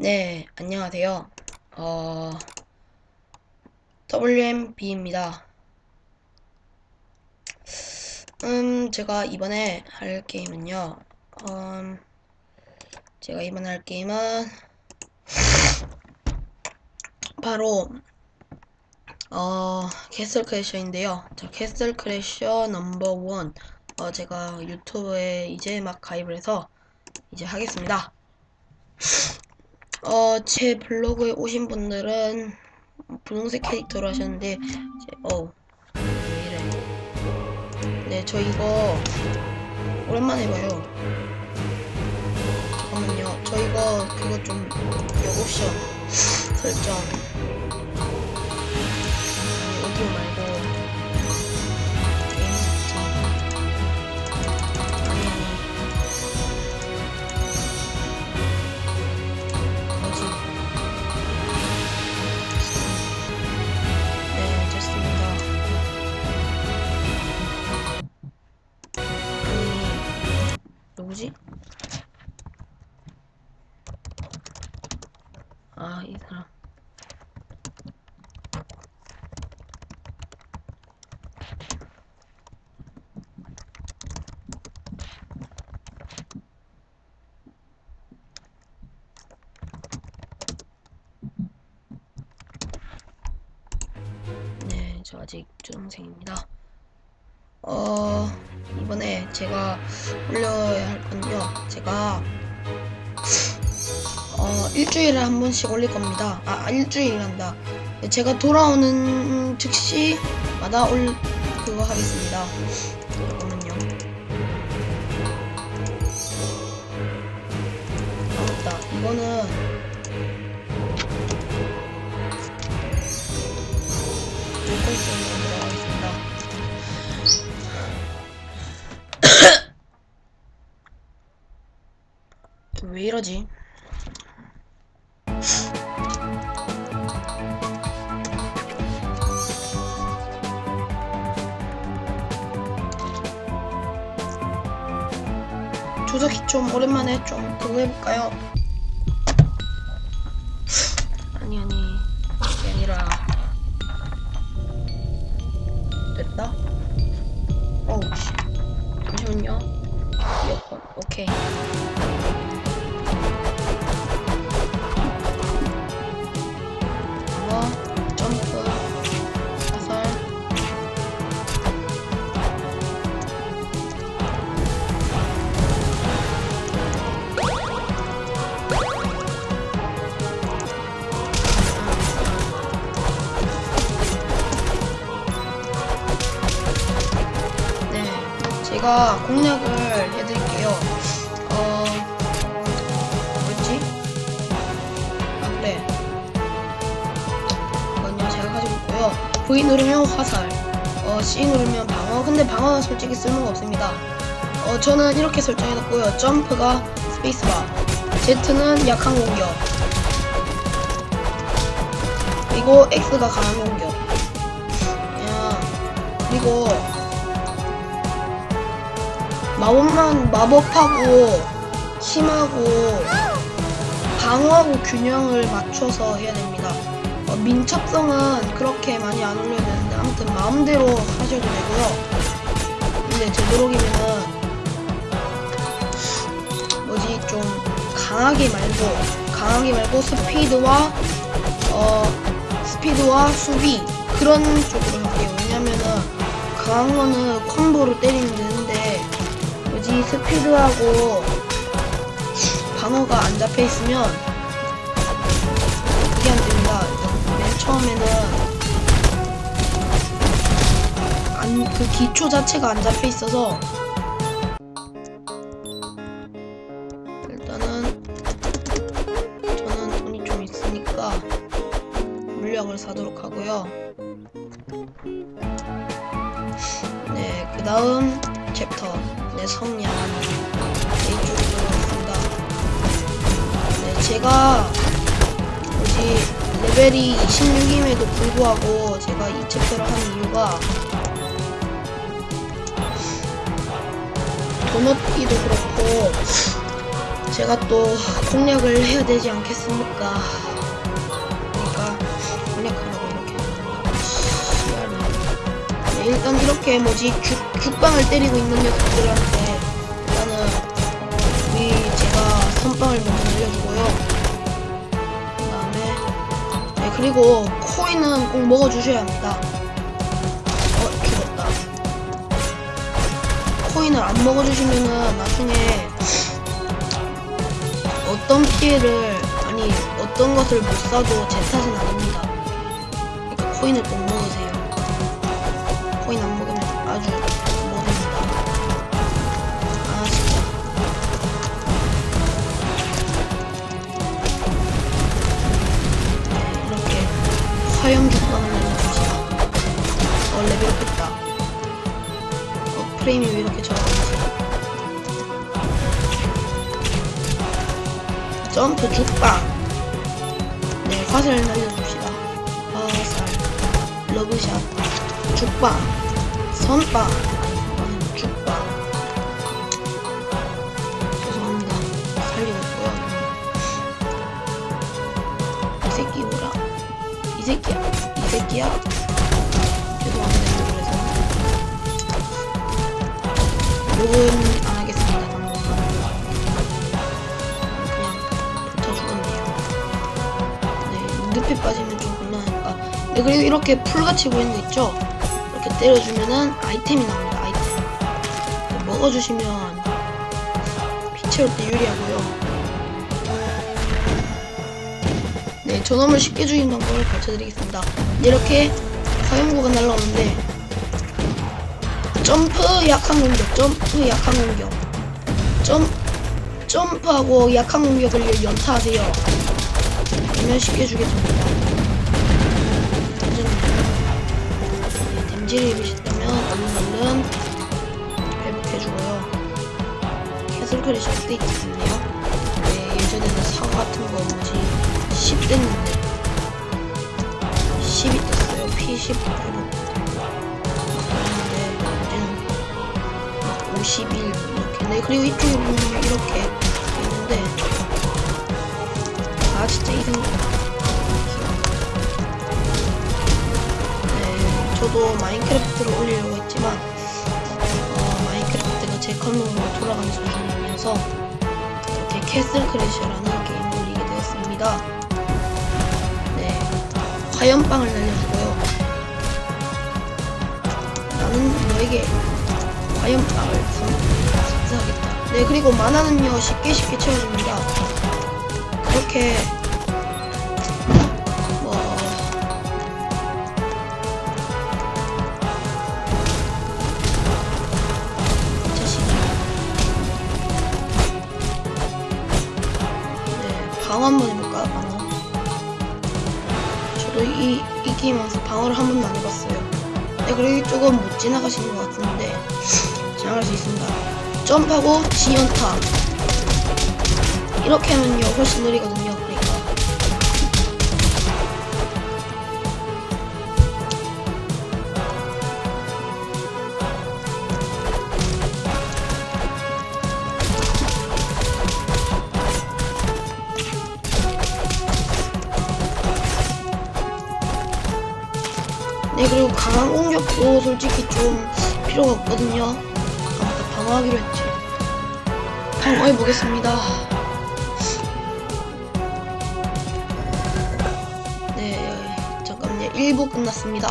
네, 안녕하세요. 어, WMB입니다. 음, 제가 이번에 할 게임은요, 음, 제가 이번에 할 게임은, 바로, 어, 캐슬 크래셔인데요. 자, 캐슬 크래셔 넘버 원. 어, 제가 유튜브에 이제 막 가입을 해서, 이제 하겠습니다. 어, 제 블로그에 오신 분들은 분홍색 캐릭터로 하셨는데, 제, 어, 왜 이래. 네, 저 이거 오랜만에 봐요. 잠깐만요. 저 이거 그거 좀 옵션 설정. 누구지? 아, 이 사람. 네, 저 아직 중생입니다. 어, 이번에 제가 올려야 할 건요. 제가, 어, 일주일에 한 번씩 올릴 겁니다. 아, 아, 일주일한다. 제가 돌아오는 즉시마다 올, 그거 하겠습니다. 잠깐만요. 아, 맞다. 이거는, 왜 이러지? 조작기 좀 오랜만에 좀 그거 해볼까요? 아니 아니 그게 아니라 됐다? 어우 씨 잠시만요 이어폰 오케이 제가 공략을 해드릴게요. 어, 뭐였지? 아, 그래. 이건요, 제가 가지고 있고요. V 누르면 화살, 어, C 누르면 방어. 근데 방어는 솔직히 쓸모가 없습니다. 어, 저는 이렇게 설정해놨고요. 점프가 스페이스바, Z는 약한 공격, 그리고 X가 강한 공격. 야, 그리고 마법만 마법하고 힘하고 방어하고 균형을 맞춰서 해야 됩니다. 어, 민첩성은 그렇게 많이 안 올려야 되는데 아무튼 마음대로 하셔도 되고요. 근데 되도록이면은 뭐지 좀 강하게 말고 강하게 말고 스피드와 어 스피드와 수비 그런 쪽으로 할게요. 왜냐면은 강한 거는 콤보로 때리면 되는 데 뭐지 스피드하고 방어가 안 잡혀 있으면 그게 안 됩니다. 맨 처음에는 안, 그 기초 자체가 안 잡혀 있어서 일단은 저는 돈이 좀 있으니까 물약을 사도록 하고요. 네, 그 다음 챕터 내 성량 이쪽으로 들어가겠습니다. 네, 제가 뭐지 레벨이 26임에도 불구하고 제가 이 챕터를 한 이유가 도넛기도 그렇고 제가 또 공략을 해야 되지 않겠습니까? 일단 이렇게 뭐지 죽, 죽방을 때리고 있는 녀석들한테 일단은 우리 제가 선빵을 먼저 날려주고요 그 다음에 네 그리고 코인은 꼭 먹어주셔야 합니다 어 죽었다 코인을 안 먹어주시면은 나중에 어떤 피해를 아니 어떤 것을 못 사도 제 탓은 아닙니다. 그러니까 코인을 꼭 먹으세요. 점프 죽방 네 화살을 날려줍시다. 화살. 러브샷. 죽방 선빵. 아, 죽방 죄송합니다. 살리고 있고요. 이 새끼 오라 이 새끼야. 이 새끼야? 죄송합니다. 그래서. 욕은 늪에 빠지면 좀 곤란하니까. 네, 그리고 이렇게 풀같이 보이는 거 있죠? 이렇게 때려주면은 아이템이 나옵니다, 아이템. 네, 먹어주시면 피 채울 때 유리하고요. 네, 저놈을 쉽게 죽이는 방법을 가르쳐 드리겠습니다. 이렇게 화염구가 날라오는데, 점프 약한 공격, 점프 약한 공격, 점 점프하고 약한 공격을 연타하세요. 죽여줍니다. 네, 댐지를 입으셨다면 얼른 얼른 회복해 주고요. 캐슬 크래시 업데이트 됐네요. 네, 예전에는 사과 같은 거 뭐지 10 됐는데 10이 떴어요. P10 회복. 그런데 막51 이렇게. 네, 그리고 이쪽에 보면 이렇게 있는데 아 진짜 이 생각 네 저도 마인크래프트를 올리려고 했지만 어, 마인크래프트가 제 컴으로 돌아가는 수준이면서 이렇게 캐슬 크래셔라는 게임을 올리게 되었습니다. 네 화염빵을 날려주고요. 나는 너에게 화염빵을 선사하겠다. 네 그리고 만화는요 쉽게 쉽게 채워집니다. 그렇게 방어 한번 해볼까 방어 저도 이, 이 게임 하면서 방어를 한 번도 안 해봤어요. 네 그리고 이쪽은 못 지나가시는 것 같은데 지나갈 수 있습니다. 점프하고 지연타. 이렇게 하면요 훨씬 느리거든요 네 그리고 강한 공격도 솔직히 좀 필요가 없거든요. 아 맞다 방어하기로 했지. 방어해 보겠습니다. 네 잠깐만요. 1부 끝났습니다